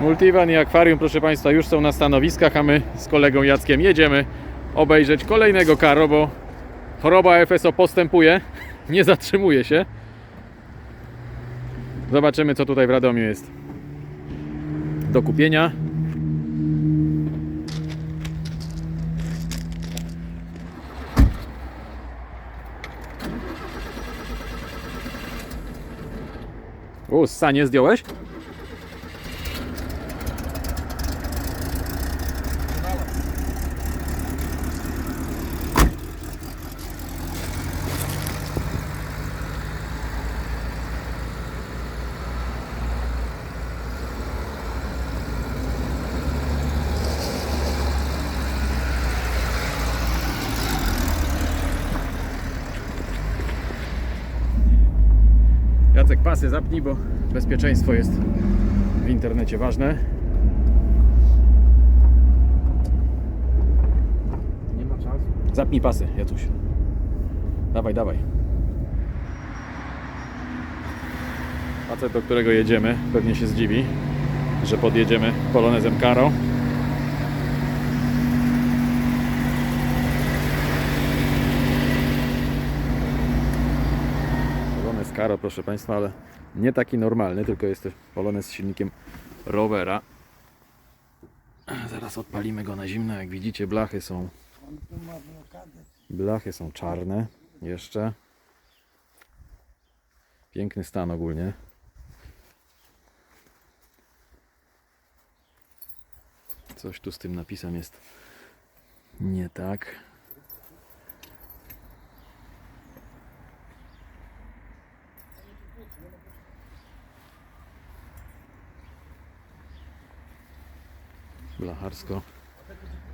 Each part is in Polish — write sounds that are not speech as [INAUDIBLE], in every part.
Multivan i akwarium, proszę Państwa, już są na stanowiskach, a my z kolegą Jackiem jedziemy obejrzeć kolejnego karo, bo choroba FSO postępuje, [LAUGHS] nie zatrzymuje się. Zobaczymy, co tutaj w Radomiu jest do kupienia. O, sanie zdjąłeś? Jacek, pasy zapnij, bo bezpieczeństwo jest w internecie ważne. Nie ma czasu. Zapnij pasy, Jacuś. Dawaj, dawaj. Facet, do którego jedziemy, pewnie się zdziwi, że podjedziemy Polonezem Caro. Polonez Caro, proszę Państwa, ale nie taki normalny, tylko jest to z silnikiem rowera. Zaraz odpalimy go na zimno. Jak widzicie, blachy są Blachy są czarne jeszcze. Piękny stan ogólnie. Coś tu z tym napisem jest nie tak. Blacharsko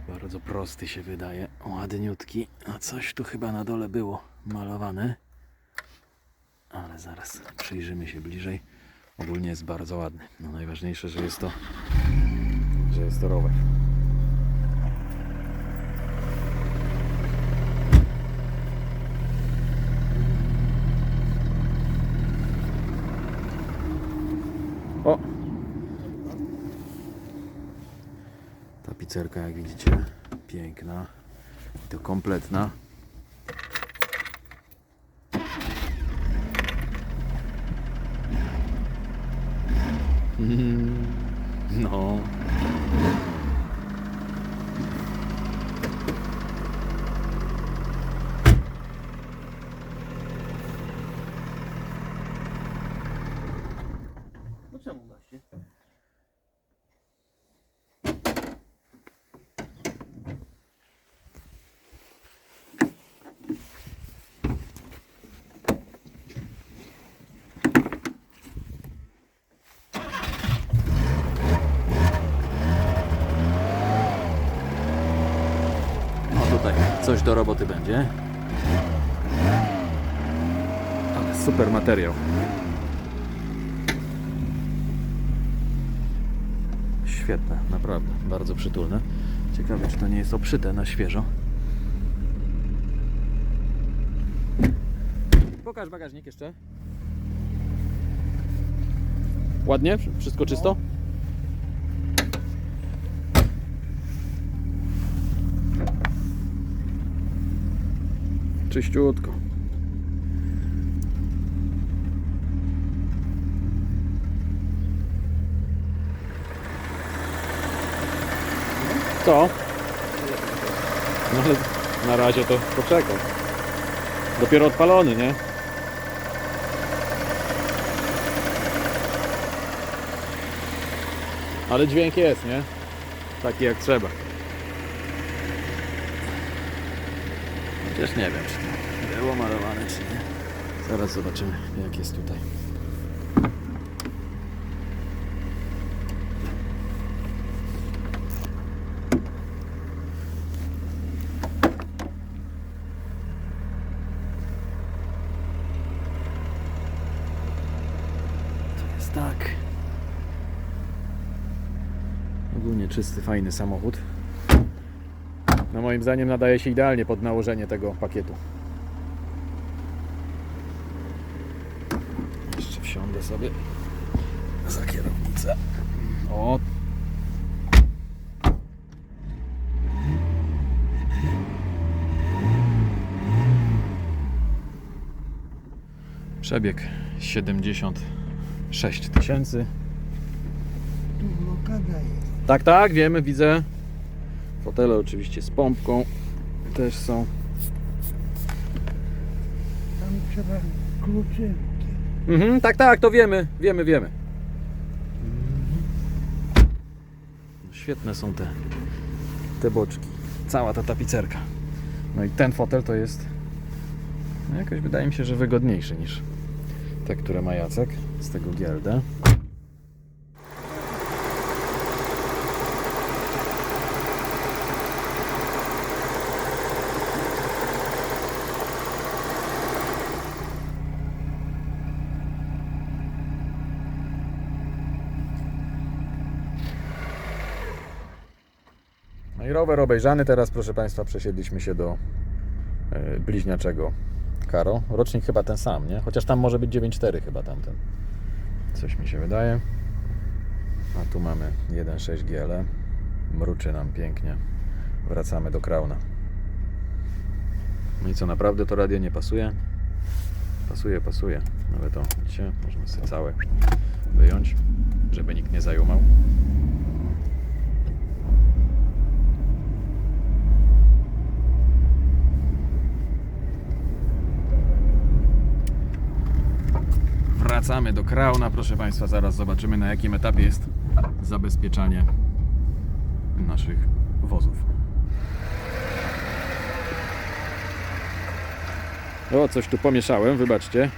bardzo prosty się wydaje, ładniutki, a coś tu chyba na dole było malowane. Ale zaraz przyjrzymy się bliżej. Ogólnie jest bardzo ładny. No najważniejsze, że jest to, że jest to rower. Tapicerka, jak widzicie, piękna. I to kompletna. [LAUGHS] No. No czemu właśnie? O tutaj coś do roboty będzie. Ale super materiał. Świetne, naprawdę. Bardzo przytulne. Ciekawe, czy to nie jest obszyte na świeżo. Pokaż bagażnik jeszcze. Ładnie? Wszystko czysto? Czyściutko. Co? No ale na razie to poczekaj. Dopiero odpalony, nie? Ale dźwięk jest, nie? Taki jak trzeba. Chociaż nie wiem, czy to było malowane, czy nie. Zaraz zobaczymy, jak jest tutaj. To jest tak. Ogólnie czysty, fajny samochód no moim zdaniem nadaje się idealnie pod nałożenie tego pakietu. Jeszcze wsiądę sobie za kierownicę. O, Przebieg 76 tysięcy. Tu blokada jest. Tak, tak, wiemy, widzę. Fotele oczywiście z pompką też są. Tam trzeba kluczynki. Mhm, tak, tak, to wiemy, wiemy, wiemy. Świetne są te, te boczki. Cała ta tapicerka. No i ten fotel to jest no jakoś wydaje mi się, że wygodniejszy niż te, które ma Jacek z tego GLD. No i rower obejrzany, teraz proszę Państwa przesiedliśmy się do e, bliźniaczego Karo. Rocznik chyba ten sam, nie? Chociaż tam może być 9.4 chyba tamten. Coś mi się wydaje. A tu mamy 1.6 GL. Mruczy nam pięknie. Wracamy do Krauna. No i co, naprawdę to radio nie pasuje? Pasuje, pasuje. Ale to, widzicie, możemy sobie całe wyjąć, żeby nikt nie zajumał. Wracamy do Krauna, proszę Państwa. Zaraz zobaczymy na jakim etapie jest zabezpieczanie naszych wozów. O, coś tu pomieszałem, wybaczcie.